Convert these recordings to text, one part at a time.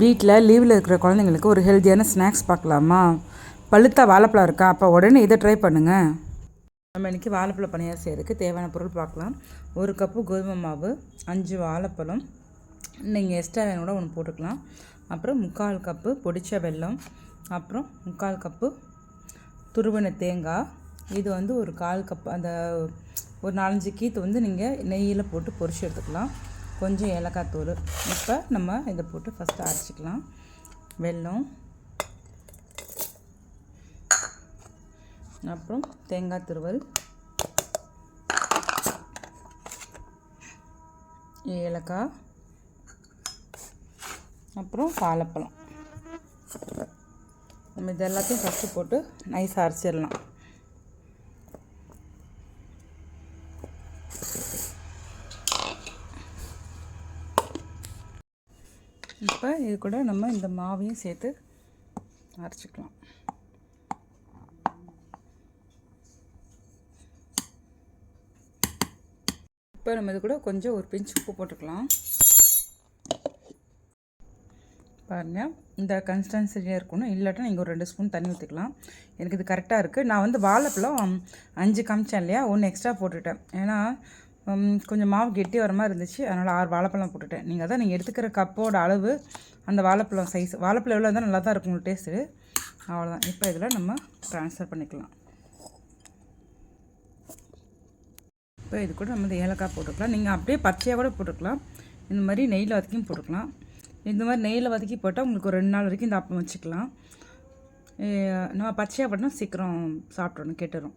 வீட்டில் லீவில் இருக்கிற குழந்தைங்களுக்கு ஒரு ஹெல்த்தியான ஸ்நாக்ஸ் பார்க்கலாமா? பழுத்த வாழைப்பழம் இருக்கா? அப்போ உடனே இதை ட்ரை பண்ணுங்கள் நம்ம இன்றைக்கி வாழைப்பழம் பணியார் செய்கிறதுக்கு தேவையான பொருள் பார்க்கலாம். ஒரு கப்பு கோதுமை மாவு அஞ்சு வாழைப்பழம் நீங்கள் எக்ஸ்ட்ரா வேணும் கூட ஒன்று போட்டுக்கலாம். அப்புறம் முக்கால் கப்பு பொடிச்ச வெல்லம் அப்புறம் முக்கால் கப்பு துருவன தேங்காய். இது வந்து ஒரு கால் கப் அந்த ஒரு நாலஞ்சு கீத்து வந்து நீங்கள் நெய்யில் போட்டு பொரிச்சு எடுத்துக்கலாம். கொஞ்சம் ஏலக்காய் தூள். இப்போ நம்ம இதை போட்டு ஃபஸ்ட்டு அரைச்சிக்கலாம். வெல்லம். அப்புறம் தேங்காய் துருவல். ஏலக்காய். அப்புறம் வாழைப்பழம். நம்ம இது எல்லாத்தையும் ஃபஸ்ட்டு போட்டு நைஸாக அரைச்சிடலாம். இப்போ இது கூட நம்ம இந்த மாவையும் சேர்த்து அரைச்சிக்கலாம். இப்போ நம்ம இது கூட கொஞ்சம் ஒரு பிஞ்ச் உப்பு போட்டுக்கலாம். பாருங்க இந்த கன்சிஸ்டன்சியாக இருக்கணும். இல்லாட்டா நீங்கள் ஒரு ரெண்டு ஸ்பூன் தண்ணி ஊற்றிக்கலாம் எனக்கு இது கரெக்டாக இருக்குது நான் வந்து வாழைப்பழம் அஞ்சு காமிச்சேன் இல்லையா? ஒன்று எக்ஸ்ட்ரா போட்டுட்டேன். ஏன்னா கொஞ்சம் மாவு கெட்டி வர மாதிரி இருந்துச்சு. அதனால் ஆறு வாழைப்பழம் போட்டுட்டேன். நீங்கள் அதான் நீங்கள் எடுத்துக்கிற கப்போட அளவு அந்த வாழைப்பழம் சைஸ் வாழைப்பழம் எவ்வளோ இருந்தால் நல்லா தான் இருக்கும் டேஸ்ட்டு அவ்வளோதான் இப்போ இதில் நம்ம ட்ரான்ஸ்ஃபர் பண்ணிக்கலாம். இப்போ இது கூட நம்ம இந்த ஏலக்காய் போட்டுக்கலாம். நீங்கள் அப்படியே பச்சையாக கூட போட்டுக்கலாம். இந்த மாதிரி நெய்யில் வதக்கியும் போட்டுக்கலாம். இந்த மாதிரி நெய்யில் வதக்கி போட்டால் உங்களுக்கு ஒரு ரெண்டு நாள் வரைக்கும் இந்த அப்பம் வச்சுக்கலாம். நம்ம பச்சையாக போட்டால் சீக்கிரம் சாப்பிட்றணும் கெட்டுரும்.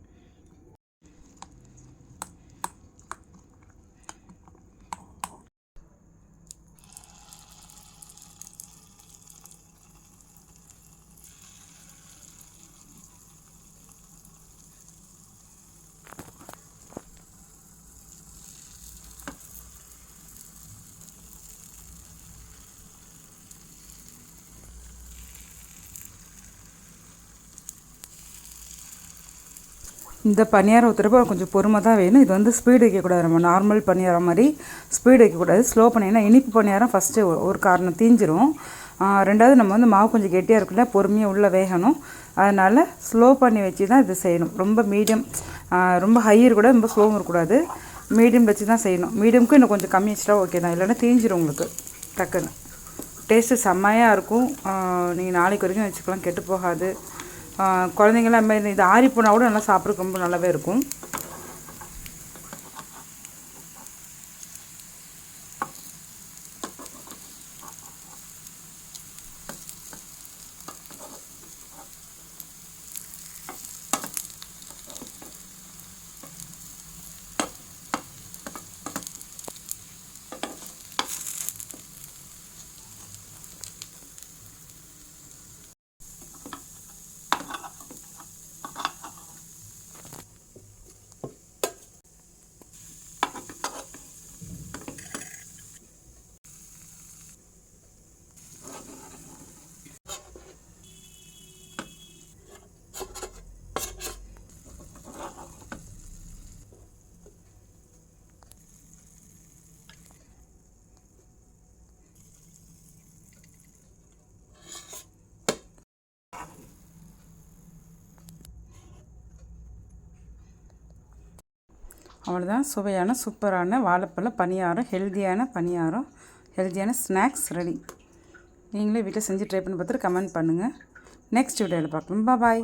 இந்த பணியாரம் ஊற்றுறப்போ கொஞ்சம் பொறுமை தான் வேணும். இது வந்து ஸ்பீடு வைக்கக்கூடாது. நம்ம நார்மல் பணியாரம் மாதிரி ஸ்பீடு வைக்கக்கூடாது. ஸ்லோ பண்ணினா இனிப்பு பணியாரம் ஃபஸ்ட்டு ஒரு காரணம் தீஞ்சிரும். ரெண்டாவது நம்ம வந்து மாவு கொஞ்சம் கெட்டியாக இருக்குல்ல பொறுமையாக உள்ளே வேகணும். அதனால் ஸ்லோ பண்ணி வச்சு தான் இது செய்யணும். ரொம்ப மீடியம் ரொம்ப ஹையர் இருக்கக்கூடாது ரொம்ப ஸ்லோவும் இருக்கக்கூடாது. மீடியம் வச்சு தான் செய்யணும். மீடியமுக்கு இன்னும் கொஞ்சம் கம்மி வச்சுட்டா ஓகே தான். இல்லைன்னா தீஞ்சிரும் உங்களுக்கு. டக்குன்னு. டேஸ்ட்டு செம்மையாக இருக்கும். நீங்கள் நாளைக்கு வரைக்கும் வச்சுக்கலாம். கெட்டு போகாது. குழந்தைங்களாம் மாதிரி இது ஆறி போனால் கூட நல்லா சாப்பிட்றதுக்கு ரொம்ப நல்லாவே இருக்கும். அவ்வளோதான் சுவையான சூப்பரான வாழைப்பழ பணியாரம் ஹெல்த்தியான பணியாரம் ஹெல்த்தியான ஸ்நாக்ஸ் ரெடி. நீங்களே வீட்டில் செஞ்சு ட்ரை பண்ணி பார்த்துட்டு கமெண்ட் பண்ணுங்கள் நெக்ஸ்ட் வீடியோவில் பார்க்கலாம். பாய்